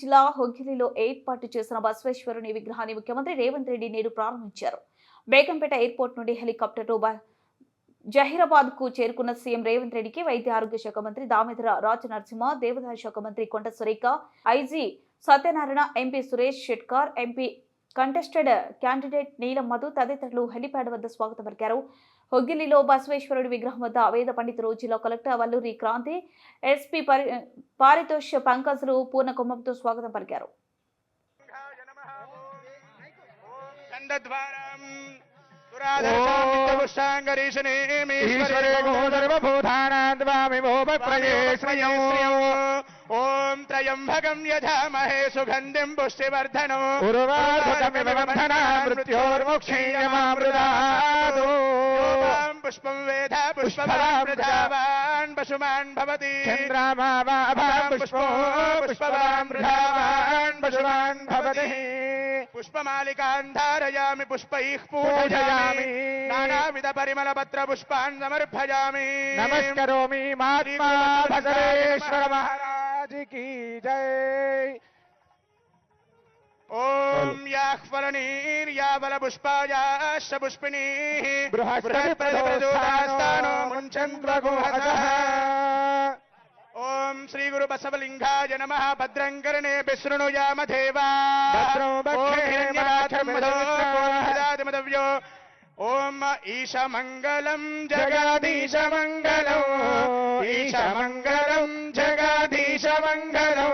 జిల్లా హొగ్గిలిలో ఏర్పాటు చేసిన బసవేశ్వరుని విగ్రహాన్ని ముఖ్యమంత్రి రేవంత్ రెడ్డి నేడు ప్రారంభించారు. బేగంపేట ఎయిర్పోర్ట్ నుండి హెలికాప్టర్లో జహీరాబాద్కు చేరుకున్న సీఎం రేవంత్ రెడ్డికి వైద్య ఆరోగ్య శాఖ మంత్రి దామోదర రాజ నరసింహ దేవాదాయ శాఖ మంత్రి Konda Surekha IG Satyanarayana MP Suresh Shetkar MP contested candidate Neelam Madhu తదితరులు హెలిప్యాడ్ వద్ద స్వాగతం పలికారు. హొగ్గిలిలో బసవేశ్వరుడి విగ్రహం వద్ద వేద పండితులు జిల్లా కలెక్టర్ వల్లూరి క్రాంతి ఎస్పీ పరి పారితోష్ పంకజులు పూర్ణ కుంభంతో స్వాగతం పలికారు. ఈశ్వరే గోధర్వభూతానాద్వామి ॐ त्रयम्भकं यजामहे सुगन्धिं पुष्टिवर्धनम् मृत्योर्मुक्षीयमामृदादो पुष्पं वेध पुष्पवान् पशुमान् भवति। पुष्पो पुष्पवान् पशुमान् भवति। पुष्पमालिकान् धारयामि पुष्पैः पूजयामि। नानाविध पुष्पान् समर्पयामि। नमस्करोमि महात्मा भगवेश्वर महाराज। महाराज की जय। ओम याः पर्णीर् या बलपुष्पायाश्च पुष्पिणीः बृहस्पतिप्रदोषास्तानो मुञ्चन् प्रगोहतः ॐ श्रीगुरुबसवलिङ्गाय नमः भद्रम् करणे विशृणुयाम देवादव्यो ॐ ईशमङ्गलम् जगादीशमङ्गलम् ईशमङ्गलम् महेश महेशमङ्गलो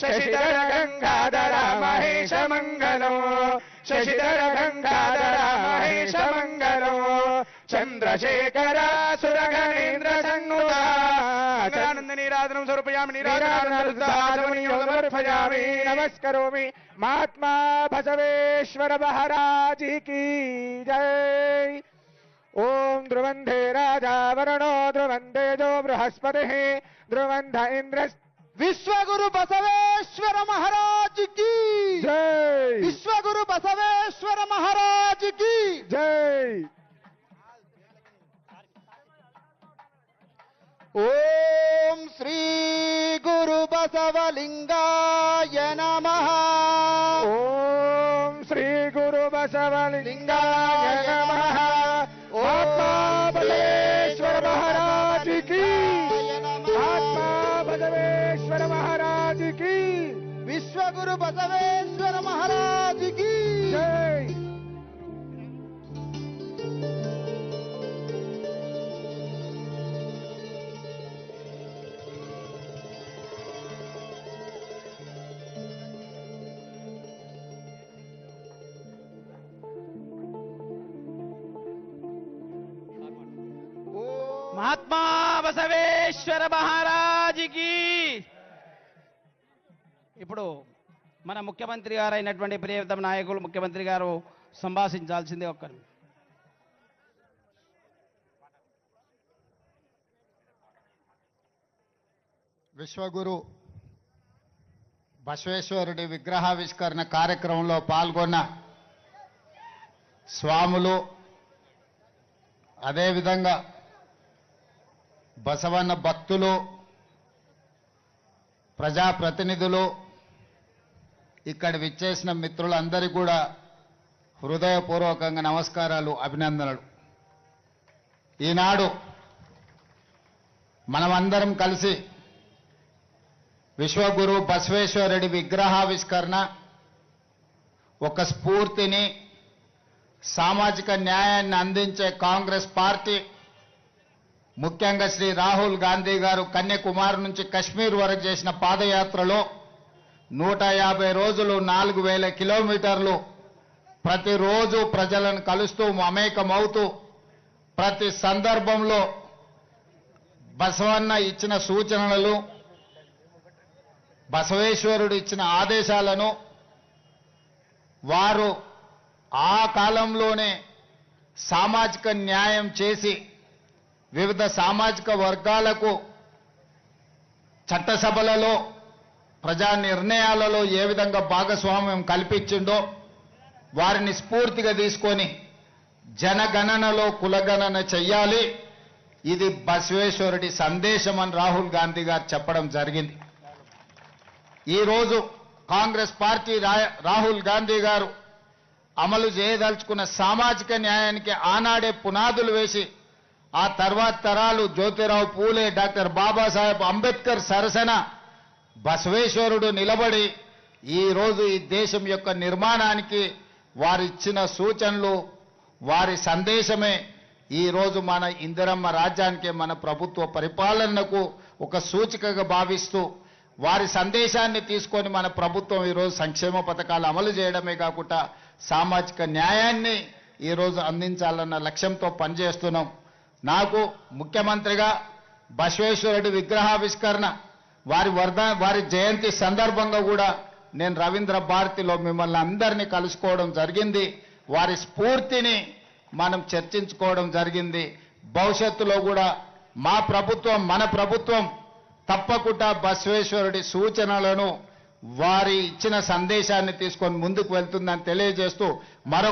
शशिधर गङ्गाधर महेशमङ्गलो शशिधर गङ्गाधर महेशमङ्गलो चन्द्रशेखर सुरगणेन्द्र सङ्गुदा नीराजनं स्वरूपयामि नीराजनामि नमस्करोमि, महात्मा बसवेश्वर महाराज की जय। ओम ध्रुवंधे राजा वरणो ध्रुवंधे जो बृहस्पति ध्रुवंध इंद्रस्त విశ్వగురు బసవేశ్వర మహారాజ్కి! జై! విశ్వగురు బసవేశ్వర మహారాజ్కి! జై! ఓం శ్రీ గురు బసవలింగాయ నమః! ఓం శ్రీ గురు బసవలింగాయ నమః! విశ్వగురు బసవేశ్వర మహారాజ్కి జై మహాత్మా బసవేశ్వర మహారాజుకి ఇప్పుడు మన ముఖ్యమంత్రి గారు అయినటువంటి ప్రియతమ నాయకులు ముఖ్యమంత్రి గారు సంభాషించాల్సిందే ఒక్కరు. విశ్వగురు బసవేశ్వరుడి విగ్రహావిష్కరణ కార్యక్రమంలో పాల్గొన్న స్వాములు అదేవిధంగా బసవన్న భక్తులు ప్రజాప్రతినిధులు ఇక్కడ విచ్చేసిన మిత్రులందరికీ కూడా హృదయపూర్వకంగా నమస్కారాలు అభినందనలు. ఈనాడు మనమందరం కలిసి విశ్వగురు బసవేశ్వరుడి విగ్రహావిష్కరణ ఒక స్ఫూర్తిని సామాజిక న్యాయాన్ని అందించే కాంగ్రెస్ పార్టీ ముఖ్యంగా శ్రీ రాహుల్ గాంధీ గారు కన్యాకుమారి నుంచి కశ్మీర్ వరకు చేసిన పాదయాత్రలో నూట యాభై రోజులు నాలుగు వేల కిలోమీటర్లు ప్రతిరోజు ప్రజలను కలుస్తూ మమేకమవుతూ ప్రతి సందర్భంలో బసవన్న ఇచ్చిన సూచనలను బసవేశ్వరుడు ఇచ్చిన ఆదేశాలను వారు ఆ కాలంలోనే సామాజిక న్యాయం చేసి వివిధ సామాజిక వర్గాలకు చట్టసభలలో ప్రజా నిర్ణయాలలో ఏ విధంగా భాగస్వామ్యం కల్పించిండో వారిని స్ఫూర్తిగా తీసుకొని జనగణనలో కులగణన చెయ్యాలి. ఇది బసవేశ్వరుడి సందేశం అని రాహుల్ గాంధీ గారు చెప్పడం జరిగింది. ఈరోజు కాంగ్రెస్ పార్టీ రా- రాహుల్ గాంధీ గారు అమలు చేయదలుచుకున్న సామాజిక న్యాయానికి ఆనాడే పునాదులు వేసి ఆ తర్వాత తరాలు జ్యోతిరావు పూలే డాక్టర్ బాబాసాహెబ్ అంబేద్కర్ సరసన బసవేశ్వరుడు నిలబడి ఈరోజు ఈ దేశం యొక్క నిర్మాణానికి వారిచ్చిన సూచనలు వారి సందేశమే ఈరోజు మన ఇందిరమ్మ రాజ్యానికి మన ప్రభుత్వ పరిపాలనకు ఒక సూచికగా భావిస్తూ వారి సందేశాన్ని తీసుకొని మన ప్రభుత్వం ఈరోజు సంక్షేమ పథకాలు అమలు చేయడమే కాకుండా సామాజిక న్యాయాన్ని ఈరోజు అందించాలన్న లక్ష్యంతో పనిచేస్తున్నాం. నాకు ముఖ్యమంత్రిగా బసవేశ్వరుడి విగ్రహావిష్కరణ వారి వర్ధ వారి జయంతి సందర్భంగా కూడా నేను రవీంద్ర భారతిలో మిమ్మల్ని అందరినీ కలుసుకోవడం జరిగింది. వారి స్ఫూర్తిని మనం చర్చించుకోవడం జరిగింది. భవిష్యత్తులో కూడా మా ప్రభుత్వం మన ప్రభుత్వం తప్పకుండా బసవేశ్వరుడి సూచనలను వారి ఇచ్చిన సందేశాన్ని తీసుకొని ముందుకు వెళ్తుందని తెలియజేస్తూ మరొక